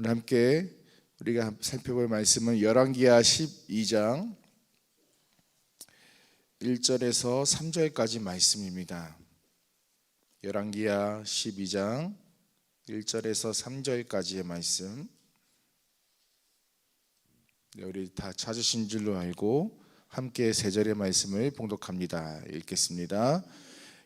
오늘 함께 우리가 살펴볼 말씀은 열왕기하 12장 1절에서 3절까지 말씀입니다. 열왕기하 12장 1절에서 3절까지의 말씀. 네, 우리 다 찾으신 줄로 알고 함께 세 절의 말씀을 봉독합니다. 읽겠습니다.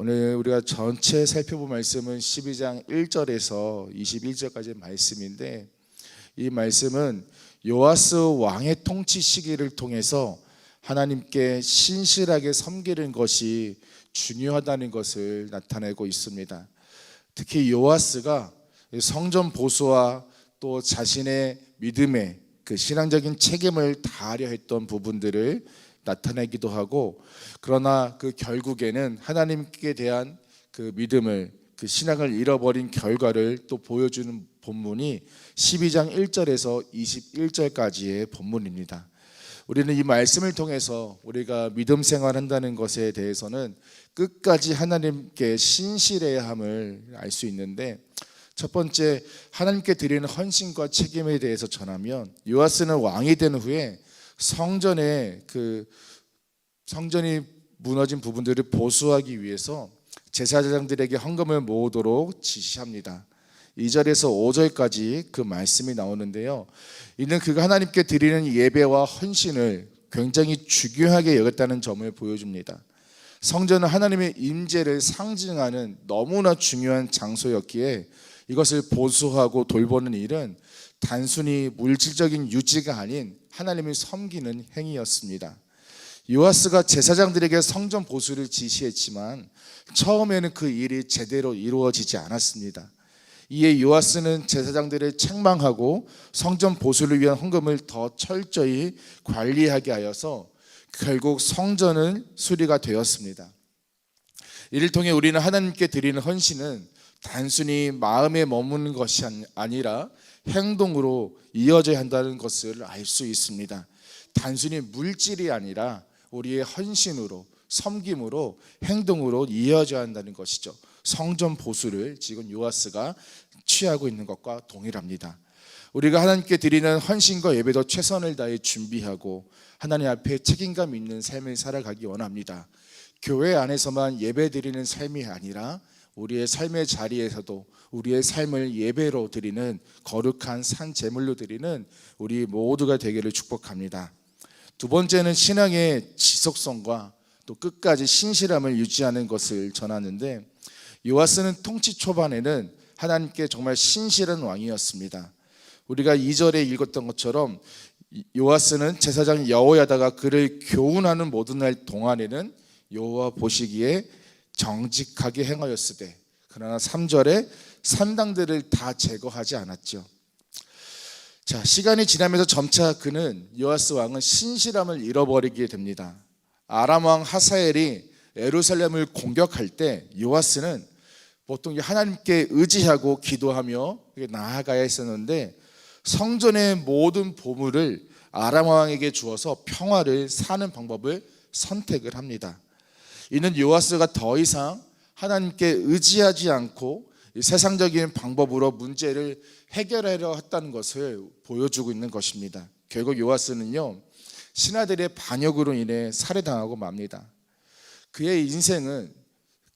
오늘 우리가 전체 살펴본 말씀은 12장 1절에서 21절까지의 말씀인데 이 말씀은 요아스 왕의 통치 시기를 통해서 하나님께 신실하게 섬기는 것이 중요하다는 것을 나타내고 있습니다. 특히 요아스가 성전 보수와 또 자신의 믿음의 그 신앙적인 책임을 다하려 했던 부분들을 나타내기도 하고 그러나 그 결국에는 하나님께 대한 그 믿음을 그 신앙을 잃어버린 결과를 또 보여주는 본문이 12장 1절에서 21절까지의 본문입니다. 우리는 이 말씀을 통해서 우리가 믿음 생활한다는 것에 대해서는 끝까지 하나님께 신실해야 함을 알 수 있는데 첫 번째 하나님께 드리는 헌신과 책임에 대해서 전하면 요아스는 왕이 된 후에 성전에 그 성전이 무너진 부분들을 보수하기 위해서 제사장들에게 헌금을 모으도록 지시합니다. 2절에서 5절까지 그 말씀이 나오는데요. 이는 그가 하나님께 드리는 예배와 헌신을 굉장히 중요하게 여겼다는 점을 보여줍니다. 성전은 하나님의 임재를 상징하는 너무나 중요한 장소였기에 이것을 보수하고 돌보는 일은 단순히 물질적인 유지가 아닌 하나님을 섬기는 행위였습니다. 요아스가 제사장들에게 성전 보수를 지시했지만 처음에는 그 일이 제대로 이루어지지 않았습니다. 이에 요아스는 제사장들을 책망하고 성전 보수를 위한 헌금을 더 철저히 관리하게 하여서 결국 성전은 수리가 되었습니다. 이를 통해 우리는 하나님께 드리는 헌신은 단순히 마음에 머무는 것이 아니라 행동으로 이어져야 한다는 것을 알 수 있습니다. 단순히 물질이 아니라 우리의 헌신으로 섬김으로 행동으로 이어져야 한다는 것이죠. 성전 보수를 지금 요아스가 취하고 있는 것과 동일합니다. 우리가 하나님께 드리는 헌신과 예배도 최선을 다해 준비하고 하나님 앞에 책임감 있는 삶을 살아가기 원합니다. 교회 안에서만 예배 드리는 삶이 아니라 우리의 삶의 자리에서도 우리의 삶을 예배로 드리는 거룩한 산 제물로 드리는 우리 모두가 되기를 축복합니다. 두 번째는 신앙의 지속성과 또 끝까지 신실함을 유지하는 것을 전하는데 요아스는 통치 초반에는 하나님께 정말 신실한 왕이었습니다. 우리가 2절에 읽었던 것처럼 요아스는 제사장 여호야다가 그를 교훈하는 모든 날 동안에는 여호와 보시기에 정직하게 행하였으되 그러나 3절에 산당들을 다 제거하지 않았죠. 자, 시간이 지나면서 점차 그는 요아스 왕은 신실함을 잃어버리게 됩니다. 아람 왕 하사엘이 에루살렘을 공격할 때 요아스는 보통 하나님께 의지하고 기도하며 나아가야 했었는데 성전의 모든 보물을 아람 왕에게 주어서 평화를 사는 방법을 선택을 합니다. 이는 요아스가 더 이상 하나님께 의지하지 않고 세상적인 방법으로 문제를 해결하려 했다는 것을 보여주고 있는 것입니다. 결국 요아스는요 신하들의 반역으로 인해 살해당하고 맙니다. 그의 인생은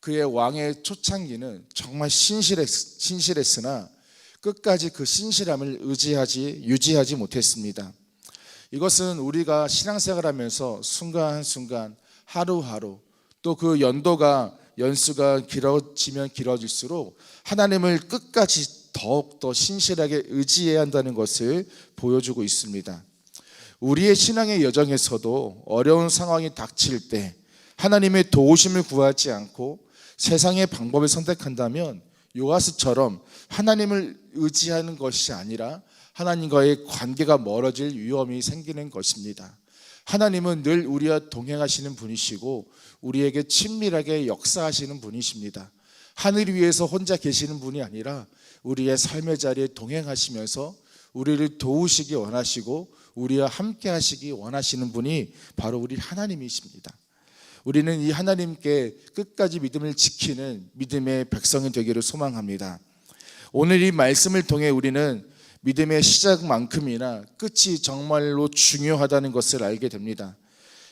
그의 왕의 초창기는 정말 신실했, 신실했으나 끝까지 그 신실함을 의지하지 유지하지 못했습니다. 이것은 우리가 신앙생활하면서 순간순간 하루하루 또 그 연도가 연수가 길어지면 길어질수록 하나님을 끝까지 더욱더 신실하게 의지해야 한다는 것을 보여주고 있습니다. 우리의 신앙의 여정에서도 어려운 상황이 닥칠 때 하나님의 도우심을 구하지 않고 세상의 방법을 선택한다면 요아스처럼 하나님을 의지하는 것이 아니라 하나님과의 관계가 멀어질 위험이 생기는 것입니다. 하나님은 늘 우리와 동행하시는 분이시고 우리에게 친밀하게 역사하시는 분이십니다. 하늘 위에서 혼자 계시는 분이 아니라 우리의 삶의 자리에 동행하시면서 우리를 도우시기 원하시고 우리와 함께 하시기 원하시는 분이 바로 우리 하나님이십니다. 우리는 이 하나님께 끝까지 믿음을 지키는 믿음의 백성이 되기를 소망합니다. 오늘 이 말씀을 통해 우리는 믿음의 시작만큼이나 끝이 정말로 중요하다는 것을 알게 됩니다.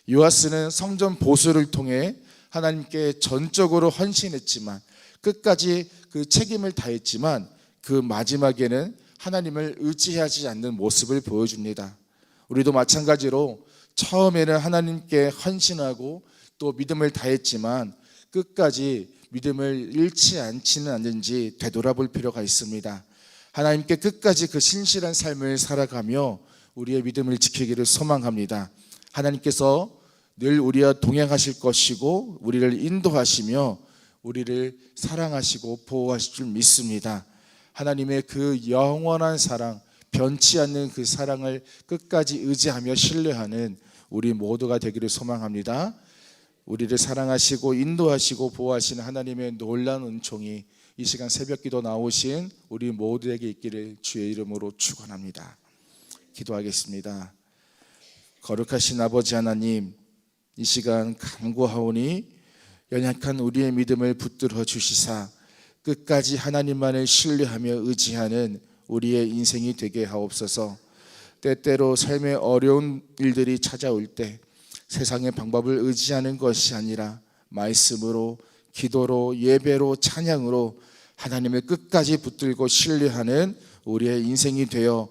요아스는 성전 보수를 통해 하나님께 전적으로 헌신했지만 끝까지 그 책임을 다했지만 그 마지막에는 하나님을 의지하지 않는 모습을 보여줍니다. 우리도 마찬가지로 처음에는 하나님께 헌신하고 또 믿음을 다했지만 끝까지 믿음을 잃지 않지는 않는지 되돌아볼 필요가 있습니다. 하나님께 끝까지 그 신실한 삶을 살아가며 우리의 믿음을 지키기를 소망합니다. 하나님께서 늘 우리와 동행하실 것이고 우리를 인도하시며 우리를 사랑하시고 보호하실 줄 믿습니다. 하나님의 그 영원한 사랑, 변치 않는 그 사랑을 끝까지 의지하며 신뢰하는 우리 모두가 되기를 소망합니다. 우리를 사랑하시고 인도하시고 보호하시는 하나님의 놀라운 은총이 이 시간 새벽 기도 나오신 우리 모두에게 있기를 주의 이름으로 축원합니다. 기도하겠습니다. 거룩하신 아버지 하나님, 이 시간 간구하오니 연약한 우리의 믿음을 붙들어 주시사 끝까지 하나님만을 신뢰하며 의지하는 우리의 인생이 되게 하옵소서. 때때로 삶의 어려운 일들이 찾아올 때 세상의 방법을 의지하는 것이 아니라 말씀으로 기도로 예배로 찬양으로 하나님을 끝까지 붙들고 신뢰하는 우리의 인생이 되어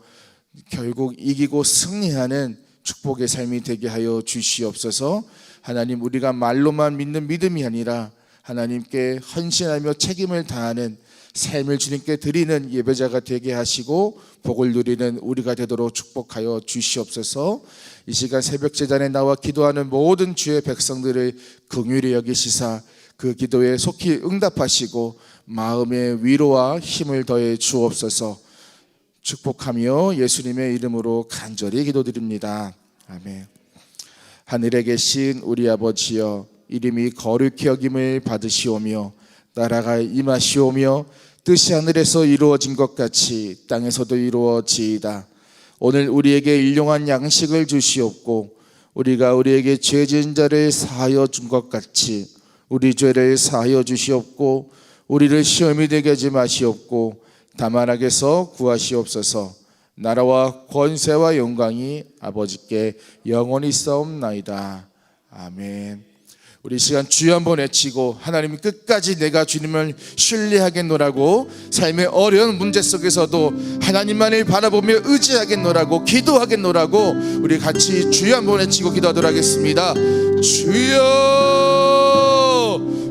결국 이기고 승리하는 축복의 삶이 되게 하여 주시옵소서. 하나님 우리가 말로만 믿는 믿음이 아니라 하나님께 헌신하며 책임을 다하는 삶을 주님께 드리는 예배자가 되게 하시고 복을 누리는 우리가 되도록 축복하여 주시옵소서. 이 시간 새벽 제단에 나와 기도하는 모든 주의 백성들을 긍휼히 여기시사 그 기도에 속히 응답하시고 마음의 위로와 힘을 더해 주옵소서. 축복하며 예수님의 이름으로 간절히 기도드립니다. 아멘. 하늘에 계신 우리 아버지여 이름이 거룩히 여김을 받으시오며 나라가 임하시오며 뜻이 하늘에서 이루어진 것 같이 땅에서도 이루어지이다. 오늘 우리에게 일용한 양식을 주시옵고 우리가 우리에게 죄 지은 자를 사하여 준 것 같이 우리 죄를 사하여 주시옵고 우리를 시험이 되게 하지 마시옵고 다만 악에서 구하시옵소서. 나라와 권세와 영광이 아버지께 영원히 싸움나이다. 아멘. 우리 이 시간 주여 한번 외치고 하나님 끝까지 내가 주님을 신뢰하겠노라고 삶의 어려운 문제 속에서도 하나님만을 바라보며 의지하겠노라고 기도하겠노라고 우리 같이 주여 한번 외치고 기도하도록 하겠습니다 주여